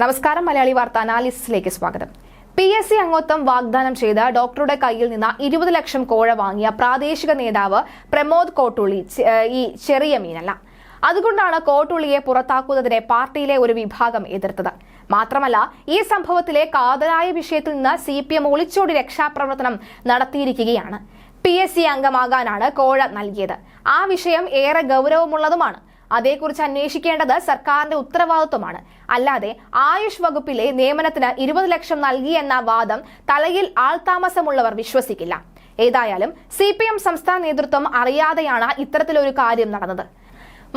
നമസ്കാരം മലയാളി വാർത്ത അനാലിസിസിലേക്ക് സ്വാഗതം. പി എസ് സി അംഗത്വം വാഗ്ദാനം ചെയ്ത ഡോക്ടറുടെ കയ്യിൽ നിന്ന് ഇരുപത് ലക്ഷം കോഴ വാങ്ങിയ പ്രാദേശിക നേതാവ് പ്രമോദ് കോട്ടുള്ളി ഈ ചെറിയ മീനല്ല. അതുകൊണ്ടാണ് കോട്ടുള്ളിയെ പുറത്താക്കുന്നതിനെ പാർട്ടിയിലെ ഒരു വിഭാഗം എതിർത്തത്. മാത്രമല്ല ഈ സംഭവത്തിലെ കാതലായ വിഷയത്തിൽ നിന്ന് സി പി എം ഒളിച്ചോടി രക്ഷാപ്രവർത്തനം നടത്തിയിരിക്കുകയാണ്. പി എസ് സി അംഗമാകാനാണ് കോഴ നൽകിയത്. ആ വിഷയം ഏറെ ഗൗരവമുള്ളതുമാണ്. അതേക്കുറിച്ച് അന്വേഷിക്കേണ്ടത് സർക്കാരിന്റെ ഉത്തരവാദിത്വമാണ്. അല്ലാതെ ആയുഷ് വകുപ്പിലെ നിയമനത്തിന് ഇരുപത് ലക്ഷം നൽകി എന്ന വാദം തലയിൽ ആൾതാമസമുള്ളവർ വിശ്വസിക്കില്ല. ഏതായാലും സി പി എം സംസ്ഥാന നേതൃത്വം അറിയാതെയാണ് ഇത്തരത്തിലൊരു കാര്യം നടന്നത്.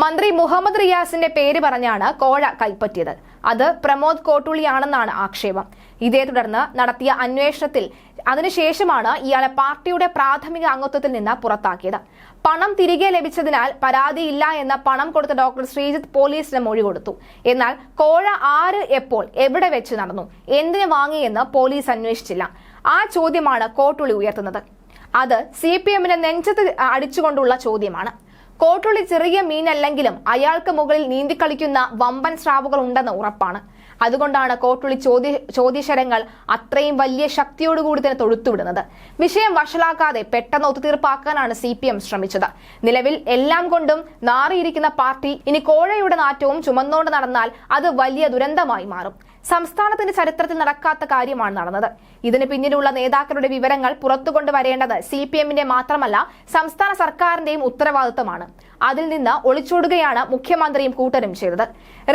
മന്ത്രി മുഹമ്മദ് റിയാസിന്റെ പേര് പറഞ്ഞാണ് കോഴ കൈപ്പറ്റിയത്. അത് പ്രമോദ് കോട്ടുള്ളിയാണെന്നാണ് ആക്ഷേപം. ഇതേ തുടർന്ന് നടത്തിയ അന്വേഷണത്തിൽ അതിനുശേഷമാണ് ഇയാളെ പാർട്ടിയുടെ പ്രാഥമിക അംഗത്വത്തിൽ നിന്ന് പുറത്താക്കിയത്. പണം തിരികെ ലഭിച്ചതിനാൽ പരാതിയില്ല എന്ന പണം കൊടുത്ത ഡോക്ടർ ശ്രീജിത്ത് പോലീസിന് മൊഴി കൊടുത്തു. എന്നാൽ കോഴ ആര് എപ്പോൾ എവിടെ വെച്ച് നടന്നു എന്തിനു വാങ്ങിയെന്ന് പോലീസ് അന്വേഷിച്ചില്ല. ആ ചോദ്യമാണ് കോട്ടുള്ളി ഉയർത്തുന്നത്. അത് സി പി എമ്മിനെ നെഞ്ചത്ത് അടിച്ചുകൊണ്ടുള്ള ചോദ്യമാണ്. കോട്ടുള്ളി ചെറിയ മീനല്ലെങ്കിലും അയാൾക്ക് മുകളിൽ നീന്തിക്കളിക്കുന്ന വമ്പൻ സ്രാവുകൾ ഉണ്ടെന്ന് ഉറപ്പാണ്. അതുകൊണ്ടാണ് കോട്ടുള്ളി ചോദ്യ ചോദ്യശരങ്ങൾ അത്രയും വലിയ ശക്തിയോടുകൂടി തന്നെ തൊഴുത്തുവിടുന്നത്. വിഷയം വഷളാക്കാതെ പെട്ടെന്ന് ഒത്തുതീർപ്പാക്കാനാണ് സി പി എം ശ്രമിച്ചത്. നിലവിൽ എല്ലാം കൊണ്ടും നാറിയിരിക്കുന്ന പാർട്ടി ഇനി കോഴയുടെ നാറ്റവും ചുമന്നുകൊണ്ട് നടന്നാൽ അത് വലിയ ദുരന്തമായി മാറും. സംസ്ഥാനത്തിന്റെ ചരിത്രത്തിൽ നടക്കാത്ത കാര്യമാണ് നടന്നത്. ഇതിന് പിന്നിലുള്ള നേതാക്കളുടെ വിവരങ്ങൾ പുറത്തു കൊണ്ടുവരേണ്ടത് സി പി എമ്മിന്റെ മാത്രമല്ല സംസ്ഥാന സർക്കാരിന്റെയും ഉത്തരവാദിത്തമാണ് അതിൽ നിന്ന് ഒളിച്ചോടുകയാണ് മുഖ്യമന്ത്രിയും കൂട്ടരും ചെയ്തത്.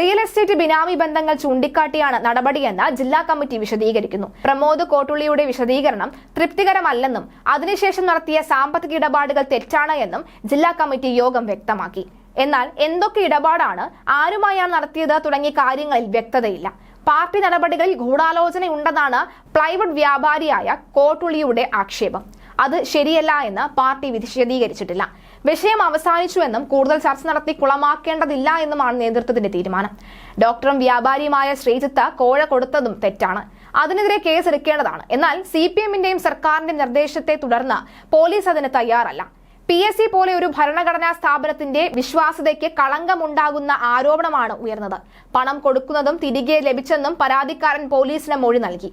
റിയൽ എസ്റ്റേറ്റ് ബിനാമി ബന്ധങ്ങൾ ചൂണ്ടിക്കാട്ടിയാണ് നടപടിയെന്ന് ജില്ലാ കമ്മിറ്റി വിശദീകരിക്കുന്നു. പ്രമോദ് കോട്ടുള്ളിയുടെ വിശദീകരണം തൃപ്തികരമല്ലെന്നും അതിനുശേഷം നടത്തിയ സാമ്പത്തിക ഇടപാടുകൾ തെറ്റാണ് എന്നും ജില്ലാ കമ്മിറ്റി യോഗം വ്യക്തമാക്കി. എന്നാൽ എന്തൊക്കെ ഇടപാടാണ് ആരുമായാണ് നടത്തിയത് തുടങ്ങിയ കാര്യങ്ങളിൽ വ്യക്തതയില്ല. പാർട്ടി നടപടികളിൽ ഗൂഢാലോചനയുണ്ടെന്നാണ് പ്ലൈവുഡ് വ്യാപാരിയായ കോട്ടുളിയുടെ ആക്ഷേപം. അത് ശരിയല്ല എന്ന് പാർട്ടി വിശദീകരിച്ചിട്ടില്ല. വിഷയം അവസാനിച്ചുവെന്നും കൂടുതൽ ചർച്ച നടത്തി കുളമാക്കേണ്ടതില്ല എന്നുമാണ് നേതൃത്വത്തിന്റെ തീരുമാനം. ഡോക്ടറും വ്യാപാരിയുമായ ശ്രീജിത്ത് കോഴ കൊടുത്തതും തെറ്റാണ്. അതിനെതിരെ കേസെടുക്കേണ്ടതാണ്. എന്നാൽ സി പി എമ്മിന്റെയും സർക്കാരിന്റെ നിർദ്ദേശത്തെ തുടർന്ന് പോലീസ് അതിന് തയ്യാറല്ല. പി എസ് സി പോലെ ഒരു ഭരണഘടനാ സ്ഥാപനത്തിന്റെ വിശ്വാസ്യതയ്ക്ക് കളങ്കമുണ്ടാകുന്ന ആരോപണമാണ് ഉയർന്നത്. പണം കൊടുക്കുന്നതും തിരികെ ലഭിച്ചെന്നും പരാതിക്കാരൻ പോലീസിന് മൊഴി നൽകി.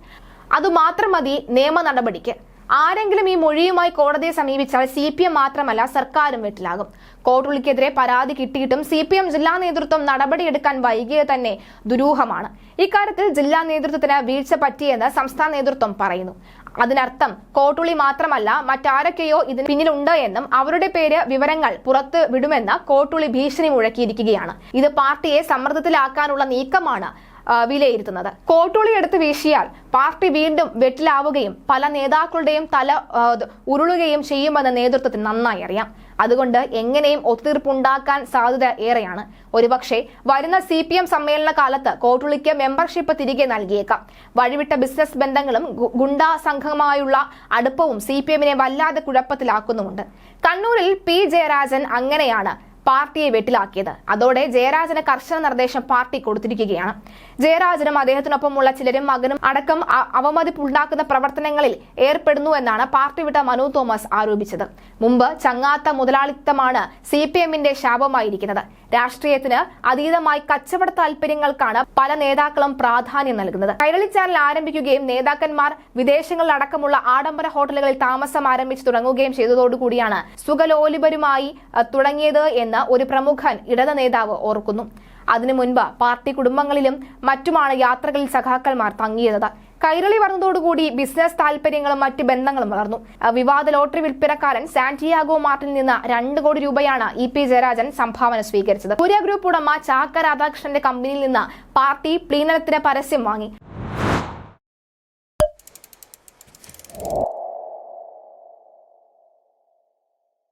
അതുമാത്രം മതി നിയമ നടപടിക്ക്. ആരെങ്കിലും ഈ മൊഴിയുമായി കോടതിയെ സമീപിച്ചാൽ സി പി എം മാത്രമല്ല സർക്കാരും വെട്ടിലാകും. കോട്ടുള്ളിക്കെതിരെ പരാതി കിട്ടിയിട്ടും സി പി എം ജില്ലാ നേതൃത്വം നടപടിയെടുക്കാൻ വൈകിയത് തന്നെ ദുരൂഹമാണ്. ഇക്കാര്യത്തിൽ ജില്ലാ നേതൃത്വത്തിന് വീഴ്ച പറ്റിയെന്ന് സംസ്ഥാന നേതൃത്വം പറയുന്നു. അതിനർത്ഥം കോട്ടുളി മാത്രമല്ല മറ്റാരൊക്കെയോ ഇതിന് പിന്നിലുണ്ട് എന്നും അവരുടെ പേര് വിവരങ്ങൾ പുറത്ത് വിടുമെന്ന് കോട്ടുളി ഭീഷണി മുഴക്കിയിരിക്കുകയാണ്. ഇത് പാർട്ടിയെ സമ്മർദ്ദത്തിലാക്കാനുള്ള നീക്കമാണ് വിലയിരുത്തുന്നത്. കോട്ടുളി എടുത്ത് വീശിയാൽ പാർട്ടി വീണ്ടും വെട്ടിലാവുകയും പല നേതാക്കളുടെയും തല ഉരുളുകയും ചെയ്യുമെന്ന് നേതൃത്വത്തിന് നന്നായി അറിയാം. അതുകൊണ്ട് എങ്ങനെയും ഒത്തുതീർപ്പുണ്ടാക്കാൻ സാധ്യത ഏറെയാണ്. ഒരുപക്ഷെ വരുന്ന സി പി എം സമ്മേളന കാലത്ത് കോട്ടുളിക്ക് മെമ്പർഷിപ്പ് തിരികെ നൽകിയേക്കാം. വഴിവിട്ട ബിസിനസ് ബന്ധങ്ങളും ഗുണ്ടാ സംഘമായുള്ള അടുപ്പവും സി പി എമ്മിനെ വല്ലാതെ കുഴപ്പത്തിലാക്കുന്നുമുണ്ട്. കണ്ണൂരിൽ പി ജയരാജൻ അങ്ങനെയാണ് പാർട്ടിയെ വെട്ടിലാക്കിയത്. അതോടെ ജയരാജന് കർശന നിർദ്ദേശം പാർട്ടി കൊടുത്തിരിക്കുകയാണ്. ജയരാജനും അദ്ദേഹത്തിനൊപ്പമുള്ള ചിലരും മകനും അടക്കം അവമതിപ്പുണ്ടാക്കുന്ന പ്രവർത്തനങ്ങളിൽ ഏർപ്പെടുന്നു എന്നാണ് പാർട്ടി വിട്ട മനു തോമസ് ആരോപിച്ചത്. മുമ്പ് ചങ്ങാത്ത മുതലാളിത്തമാണ് സി പി എമ്മിന്റെ ശാപമായിരിക്കുന്നത്. രാഷ്ട്രീയത്തിന് അതീതമായി കച്ചവട താല്പര്യങ്ങൾക്കാണ് പല നേതാക്കളും പ്രാധാന്യം നൽകുന്നത്. കൈരളി ചാനൽ ആരംഭിക്കുകയും നേതാക്കന്മാർ വിദേശങ്ങളിലടക്കമുള്ള ആഡംബര ഹോട്ടലുകളിൽ താമസം ആരംഭിച്ചു തുടങ്ങുകയും ചെയ്തതോടുകൂടിയാണ് സുഖലോലിപരുമായി തുടങ്ങിയത് എന്ന് ഒരു പ്രമുഖൻ ഇടത് നേതാവ് ഓർക്കുന്നു. അതിനു മുൻപ് പാർട്ടി കുടുംബങ്ങളിലും മറ്റുമാണ് യാത്രകളിൽ സഖാക്കന്മാർ തങ്ങിയത് കൈരളി വന്നതോടുകൂടി ബിസിനസ് താല്പര്യങ്ങളും മറ്റ് ബന്ധങ്ങളും വളർന്നു. വിവാദ ലോട്ടറി വിൽപ്പനക്കാരൻ സാന്റിയാഗോ മാർട്ടിൽ നിന്ന് രണ്ട് കോടി രൂപയാണ് ഇ പി ജയരാജൻ സംഭാവന സ്വീകരിച്ചത്. സൂര്യ ഗ്രൂപ്പ് ഉടമ ചാക്ക രാധാകൃഷ്ണന്റെ കമ്പനിയിൽ നിന്ന് പാർട്ടി പ്ലീനനത്തിന് പരസ്യം വാങ്ങി.